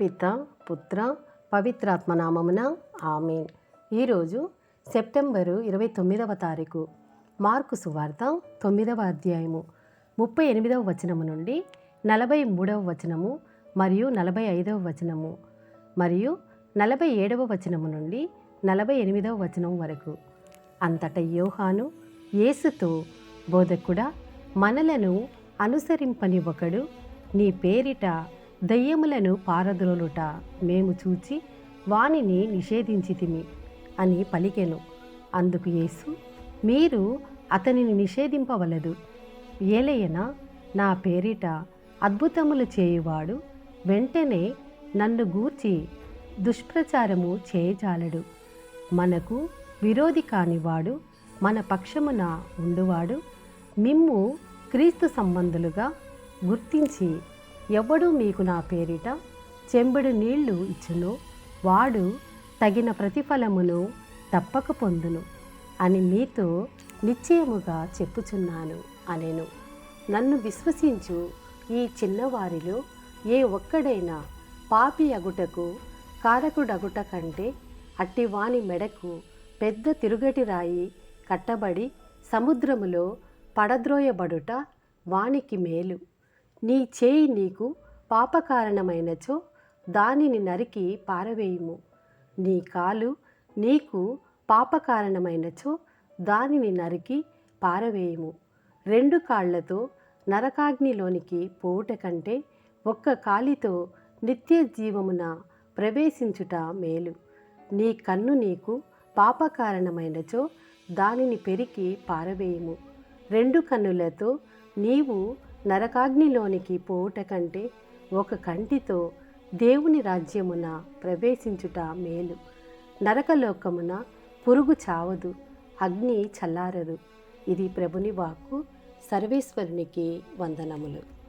పిత పుత్ర పవిత్రాత్మ నామమున ఆమెన్. ఈరోజు సెప్టెంబరు ఇరవై తొమ్మిదవ తారీఖు మార్కు సువార్త తొమ్మిదవ అధ్యాయము ముప్పై ఎనిమిదవ వచనము నుండి నలభై మూడవ వచనము మరియు నలభై ఐదవ వచనము మరియు నలభై ఏడవ వచనము నుండి నలభై ఎనిమిదవ వచనం వరకు. అంతట యోహాను యేసుతో బోధకుడా మనలను అనుసరింపని ఒకడు నీ పేరిట దయ్యములను పారద్రోలుట మేము చూచి వానిని నిషేధించితిమి అని పలికెను. అందుకు యేసు మీరు అతనిని నిషేధింపవలదు. ఏలయన నా పేరిట అద్భుతములు చేయువాడు వెంటనే నన్ను గూర్చి దుష్ప్రచారము చేయజాలడు. మనకు విరోధి కానివాడు మన పక్షమున ఉండువాడు. మిమ్ము క్రీస్తు సంబంధులుగా గుర్తించి ఎవడు మీకు నా పేరిట చెంబుడు నీళ్ళు ఇచ్చునో వాడు తగిన ప్రతిఫలమును తప్పక పొందును అని మీతో నిశ్చయముగా చెప్పుచున్నాను అనెను. నన్ను విశ్వసించు ఈ చిన్నవారిలో ఏ ఒక్కడైనా పాపి అగుటకు కారకుడగుట కంటే అట్టివాని మెడకు పెద్ద తిరుగటి రాయి కట్టబడి సముద్రములో పడద్రోయబడుట వానికి మేలు. నీ చేయి నీకు పాపకారణమైనచో దానిని నరికి పారవేయుము. నీ కాలు నీకు పాపకారణమైనచో దానిని నరికి పారవేయుము. రెండు కాళ్ళతో నరకాగ్నిలోనికి పోవుట కంటే ఒక్క కాలితో నిత్య జీవమున ప్రవేశించుట మేలు. నీ కన్ను నీకు పాపకారణమైనచో దానిని పెరికి పారవేయుము. రెండు కన్నులతో నీవు నరకాగ్నిలోనికి పోవుట కంటే ఒక కంటితో దేవుని రాజ్యమున ప్రవేశించుట మేలు. నరకలోకమున పురుగు చావదు అగ్ని చల్లారదు. ఇది ప్రభుని వాక్కు సర్వేశ్వరునికి వందనములు.